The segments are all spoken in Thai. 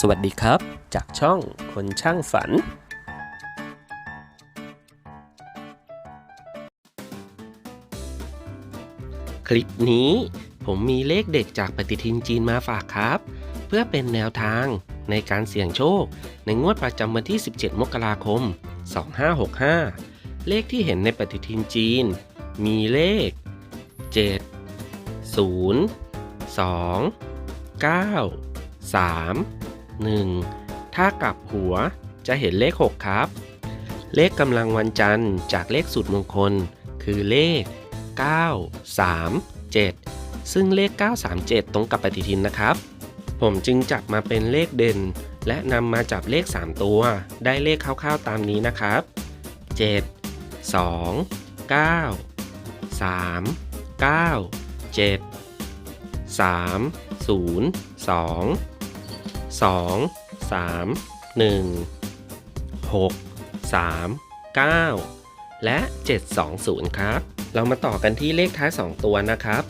สวัสดีครับ จากช่องคนช่างฝันคลิปนี้ผมมีเลขเด็ดจากปฏิทินจีนมาฝากครับ เพื่อเป็นแนวทางในการเสี่ยงโชค ในงวดประจำวันที่ 17 มกราคม 2565 เลขที่เห็นในปฏิทินจีน มีเลข 7 0 2 9 3 1 ถ้ากลับหัวจะเห็นเลข 6 ครับ เลขกำลังวันจันทร์จากเลขสูตรมงคล คือเลข 9 3 7 ซึ่งเลข 937 ตรงกับปฏิทินนะครับ ผมจึงจับมาเป็นเลขเด่น และนำมาจับเลข 3 ตัว ได้เลขคร่าวๆตามนี้นะครับ 7 2 9 3 9 7 3 0 2 2 3 1 6 3 9 และ 720 ครับ เรามาต่อกันที่เลขท้าย 2 ตัวนะครับ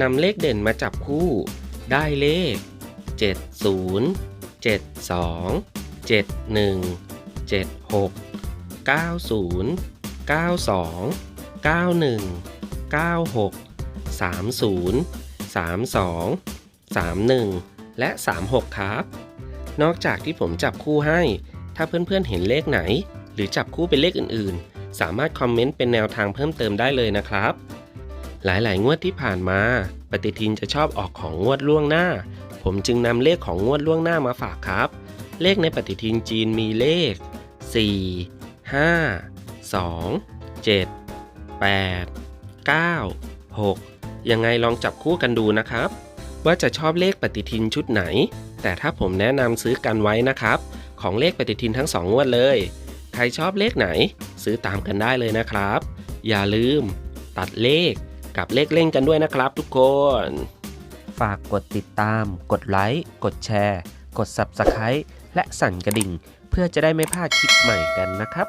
นำเลขเด่นมาจับคู่ ได้เลข 70 72 71 76 90 92 91 96 30 32 31 และ 36 ครับ นอกจากที่ผมจับคู่ให้ ถ้าเพื่อนๆเห็นเลขไหน หรือจับคู่เป็นเลขอื่นๆ สามารถคอมเมนต์เป็นแนวทางเพิ่มเติมได้เลยนะครับ หลายๆ งวดที่ผ่านมา ปฏิทินจะชอบออกของงวดล่วงหน้า ผมจึงนำเลขของงวดล่วงหน้ามาฝากครับ เลขในปฏิทินจีนมีเลข 4 5 2 7 8 9 6 ยังไงลองจับคู่กันดูนะครับ ว่าจะชอบเลขปฏิทินชุดไหน แต่ถ้าผมแนะนำซื้อกันไว้นะครับ ของเลขปฏิทินทั้งสองงวดเลย ใครชอบเลขไหน ซื้อตามกันได้เลยนะครับ อย่าลืม ตัดเลขกับเลขเล่นกันด้วยนะครับทุกคน ฝากกดติดตาม กดไลค์กดแชร์ กด Subscribe และสั่นกระดิ่ง เพื่อจะได้ไม่พลาดคลิปใหม่กันนะครับ